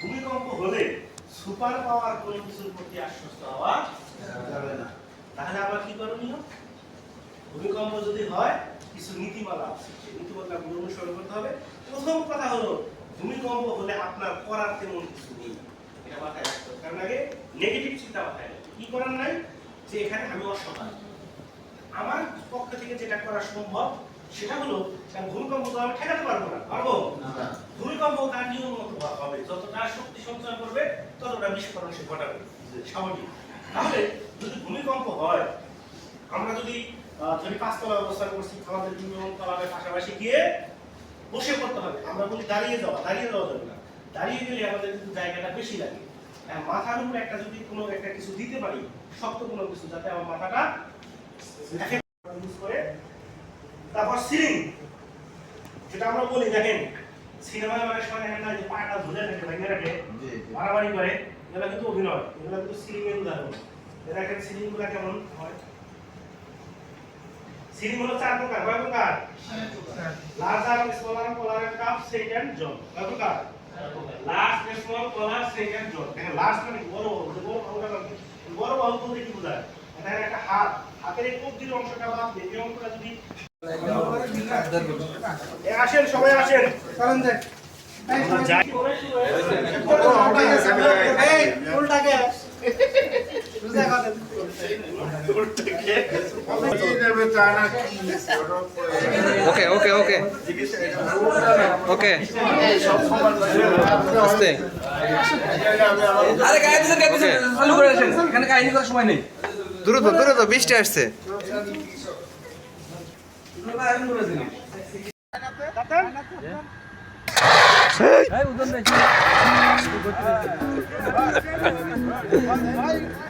ভূমিকম্প হলে super power কোনো কিছুর প্রতি আশ্বস্ত হওয়া যাবে না তাহলে আবার কি করণীয় ভূমিকম্প যদি হয় কিছু নীতিমালা আছে সেই নীতিমালাগুলো অনুসরণ করতে হবে প্রথম কথা হলো ভূমিকম্প হলে আপনার করার তেমন কিছু নেই। এটা মাথায় রাখতে হবে। কারণ আগে নেগেটিভ চিন্তা মাথায় কি করার নাই? যে এখানে আমি অসহায়। আমার পক্ষ থেকে যেটা করা সম্ভব সেটা হলো কারণ ভূমিকম্প তো আমি ঠেকাতে পারব না। পারব? ভূমিকম্প তার নিয়ম মতো হবে। যতটা শক্তি সঞ্চয় করবে ততটা বিস্ফোরণ সে ঘটাবে। স্বাভাবিক। তাহলে যদি ভূমিকম্প হয় আমরা যদি যদি পাঁচতলা অবস্থান করছি আমাদের তলার পাশাপাশি গিয়ে বসে পড়তে হবে। আমরা বলি দাঁড়িয়ে যাওয়া দাঁড়িয়ে যাওয়া যাবে না। দাঁড়িয়ে গেলে আমাদের কিন্তু জায়গাটা বেশি লাগে। হ্যাঁ, মাথার উপরে একটা যদি কোনো একটা কিছু দিতে পারি শক্ত কোনো কিছু যাতে আমার মাথাটা ইউজ করে। তারপর সিলিং যেটা আমরা বলি দেখেন সিনেমায় অনেক সময় দেখেন না যে পাটা ঝুলে থাকে ভেঙে রাখে মারামারি করে এগুলো কিন্তু অভিনয় এগুলো কিন্তু সিলিং এর উদাহরণ। দেখেন সিলিংগুলা কেমন হয়? সিলিং হলো চার প্রকার কয় প্রকার large arm small arm polar and cup set and job কয় প্রকার large small polar set and job দেখেন লার্জ মানে? বড় বড় যে বড় বাহুটা লাগে বড় বাহু বলতে কি বোঝায় এটা একটা হাত হাতের এই কবজির অংশটা বাদ দিয়ে এই অংশটা যদি আসেন সবাই আসেন যাই ওকে ওকে ওকে ওকে আস্তে আরে গায়ে দিছেন গায়ে দিছেন চালু করে আসেন এখানে কাহিনী করার সময় নেই। দ্রুত দ্রুত বৃষ্টি আসছে। আগুন দাও আগুন